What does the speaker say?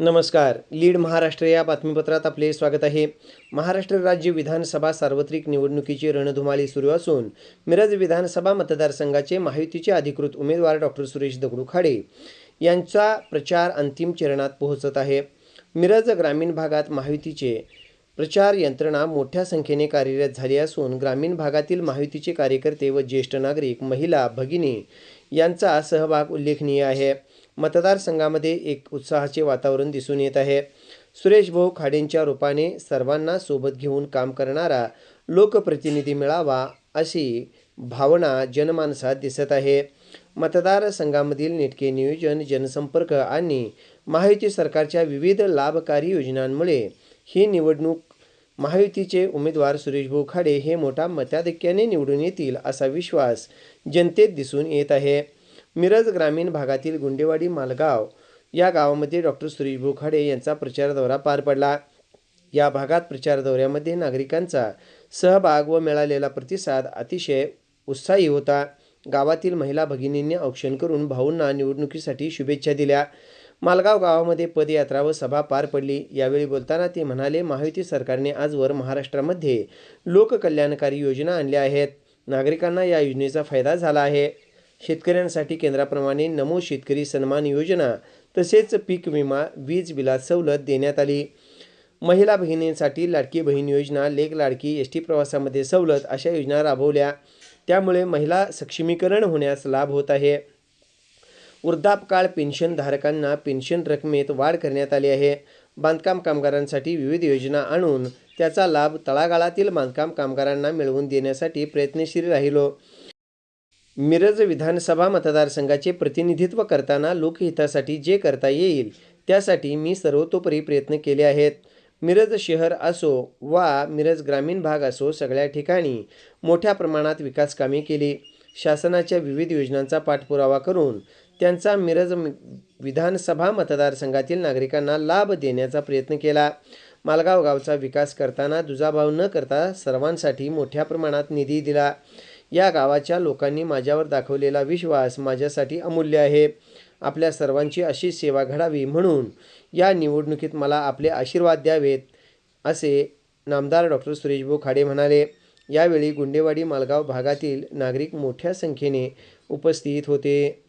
नमस्कार. लीड महाराष्ट्र या बातमीपत्रात आपले स्वागत आहे. महाराष्ट्र राज्य विधानसभा सार्वत्रिक निवडणुकीची रणधुमाळी सुरू असून मिरज विधानसभा मतदारसंघाचे महायुतीचे अधिकृत उमेदवार डॉक्टर सुरेश दगडू खाडे यांचा प्रचार अंतिम चरणात पोहोचत आहे. मिरज ग्रामीण भागात महायुतीचे प्रचार यंत्रणा मोठ्या संख्येने कार्यरत झाली असून ग्रामीण भागातील महायुतीचे कार्यकर्ते व ज्येष्ठ नागरिक महिला भगिनी यांचा सहभाग उल्लेखनीय आहे. मतदारसंघामध्ये एक उत्साहाचे वातावरण दिसून येत आहे. सुरेश भाऊ खाडेंच्या रूपाने सर्वांना सोबत घेऊन काम करणारा लोकप्रतिनिधी मिळावा अशी भावना जनमानसात दिसत आहे. मतदारसंघामधील नेटके नियोजन जनसंपर्क आणि माहिती सरकारच्या विविध लाभकारी योजनांमुळे ही निवडणूक महायुतीचे उमेदवार सुरेशभाऊ खाडे हे मोठ्या मताधिक्याने निवडून येतील असा विश्वास जनतेत दिसून येत आहे. मिरज ग्रामीण भागातील गुंडेवाडी मालगाव या गावामध्ये डॉक्टर सुरेशभाऊ खाडे यांचा प्रचार दौरा पार पडला. या भागात प्रचार दौऱ्यामध्ये नागरिकांचा सहभाग व मिळालेला प्रतिसाद अतिशय उत्साही होता. गावातील महिला भगिनींनी औक्षण करून भाऊंना निवडणुकीसाठी शुभेच्छा दिल्या. मालगाव गावामध्ये पदयात्रा व सभा पार पडली. यावेळी बोलताना ते म्हणाले महायुती सरकारने आजवर महाराष्ट्रामध्ये लोककल्याणकारी योजना आणल्या आहेत. नागरिकांना या योजनेचा फायदा झाला आहे. शेतकऱ्यांसाठी केंद्राप्रमाणे नमो शेतकरी सन्मान योजना तसेच पीक विमा वीज बिलात सवलत देण्यात आली. महिला बहिणींसाठी लाडकी बहीण योजना लेख लाडकी एस टी प्रवासामध्ये सवलत अशा योजना राबवल्या. त्यामुळे महिला सक्षमीकरण होण्यास लाभ होत आहे. वृद्धापकाळ पेन्शनधारकांना पेन्शन रकमेत वाढ करण्यात आली आहे. बांधकाम कामगारांसाठी विविध योजना आणून त्याचा लाभ तळागाळातील बांधकाम कामगारांना मिळवून देण्यासाठी प्रयत्नशील राहिलो. मिरज विधानसभा मतदारसंघाचे प्रतिनिधित्व करताना लोकहितासाठी जे करता येईल त्यासाठी मी सर्वतोपरी प्रयत्न केले आहेत. मिरज शहर असो वा मिरज ग्रामीण भाग असो सगळ्या ठिकाणी मोठ्या प्रमाणात विकास कामे केली. शासनाच्या विविध योजनांचा पाठपुरावा करून त्यांचा मिरज विधानसभा मतदारसंघातील नागरिकांना लाभ देण्याचा प्रयत्न केला. मालगाव गावचा विकास करताना दुजाभाव न करता सर्वांसाठी मोठ्या प्रमाणात निधी दिला. या गावाच्या लोकांनी माझ्यावर दाखवलेला विश्वास माझ्यासाठी अमूल्य आहे. आपल्या सर्वांची अशी सेवा घडावी म्हणून या निवडणुकीत मला आपले आशीर्वाद द्यावेत असे नामदार डॉक्टर सुरेशभाऊ खाडे म्हणाले. यावेळी गुंडेवाडी मालगाव भागातील नागरिक मोठ्या संख्येने उपस्थित होते.